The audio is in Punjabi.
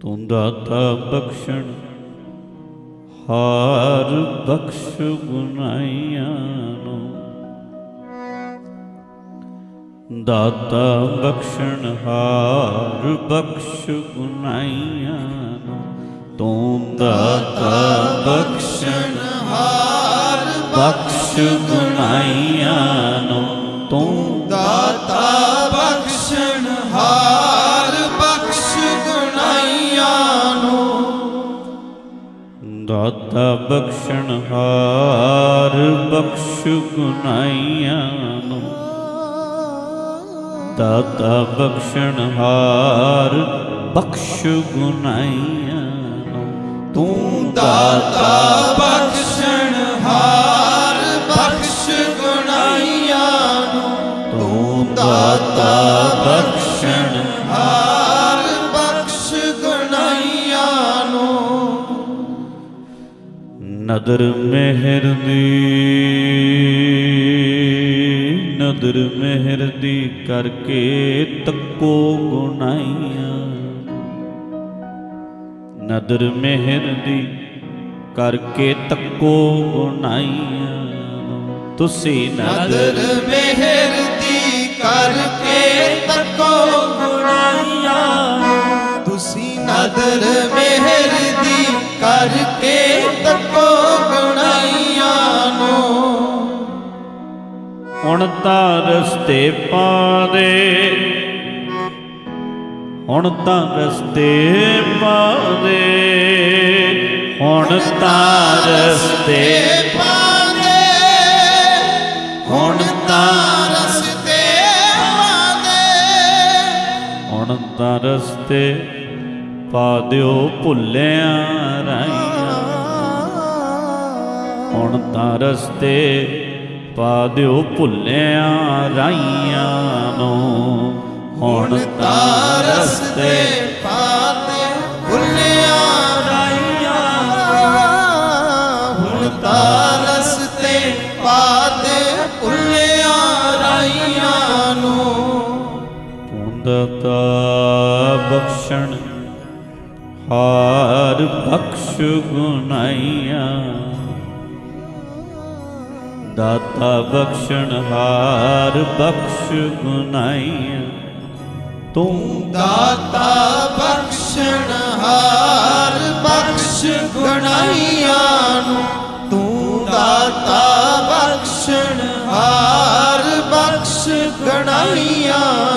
ਤੂੰ ਦਾਤਾ ਬਖਸ਼ਣ, ਹਾਰ ਬਖਸ਼ ਗੁਨਾਈਆਂ ਨੂੰ। ਦਾਤਾ ਬਖਸ਼ਣ, ਹਾਰ ਬਖਸ਼ ਗੁਨਾਈਆਂ ਨੂੰ। ਤੂੰ ਦਾਤਾ ਬਖਸ਼ਣ, ਹਾਰ ਬਖਸ਼ ਗੁਨਾਈਆਂ ਨੂੰ। ਦਾਤਾ ਬਖਸ਼ਣ ਹਾਰ ਬਖਸ਼ ਗੁਨਾਈਆਂ ਨੂੰ। ਦਾਤਾ ਬਖਸ਼ਣ ਹਾਰ ਬਖਸ਼ ਗੁਨਾਈਆਂ ਨੂੰ। ਤੂੰ ਦਾਤਾ ਬਖਸ਼ਣ ਹਾਰ ਬਖਸ਼ ਗੁਨਾਈਆਂ ਨੂੰ। ਤੂੰ ਦਾਤਾ ਬਖਸ਼ਣ ਨਦਰ ਮਿਹਰ ਦੀ, ਨਦਰ ਮਿਹਰ ਦੀ ਕਰਕੇ ਤੱਕੋ ਗੁਨਾਈਆਂ ਨਦਰ ਮਿਹਰ ਦੀ ਕਰਕੇ ਤੱਕੋ ਗੁਨਾਈਆਂ ਤੁਸੀਂ ਨਦਰ ਨਦਰ ਮਿਹਰ ਦੀ ਕਰਕੇ ਤੱਕੋ ਗੁਨਾਹੀਆਂ ਤੁਸੀਂ ਨਦਰ ਮਿਹਰ ਕਰਕੇ ਤੱਕੋ ਗੁਨਾਹੀਆਂ ਨੂੰ। ਹੁਣ ਤਾਂ ਰਸਤੇ ਪਾ ਦੇ ਹੁਣ ਤਾਂ ਰਸਤੇ ਪਾ ਦੇ ਹੁਣ ਤਾਂ ਰਸਤੇ ਪਾਦੇ ਹੁਣ ਤਾਂ ਰਸਤੇ ਪਾਦੇ ਹੁਣ ਤਾਂ ਰਸਤੇ ਪਾ ਦਿਓ ਭੁੱਲਿਆਂ ਤਾਂ ਰਸਤੇ ਪਾ ਦਿਓ ਭੁੱਲਿਆ ਰਾਈਆਂ ਨੂੰ। ਹੁਣ ਤਾਂ ਰਸਤੇ ਪਾਦੇ ਭੁੱਲਿਆ ਰਾਈਆਂ ਹੁਣ ਤਾਂ ਰਸਤੇ ਪਾਦੇ ਭੁੱਲਿਆ ਰਾਈਆਂ ਨੂੰ। ਪੁੰਦਤਾ ਬਖਸ਼ਣ, ਹਾਰ ਬਖਸ਼ ਗੁਨਾਈਆਂ ਦਾਤਾ ਬਖਸ਼ਣ ਹਾਰ ਬਖਸ਼ ਗੁਨਾਈਆਂ ਤੂੰ ਦਾਤਾ ਬਖਸ਼ਣ ਹਾਰ ਬਖਸ਼ ਗੁਨਾਹੀਆਂ ਨੂੰ। ਤੂੰ ਦਾਤਾ ਬਖਸ਼ਣ ਹਾਰ ਬਖਸ਼ ਗੁਨਾਹੀਆਂ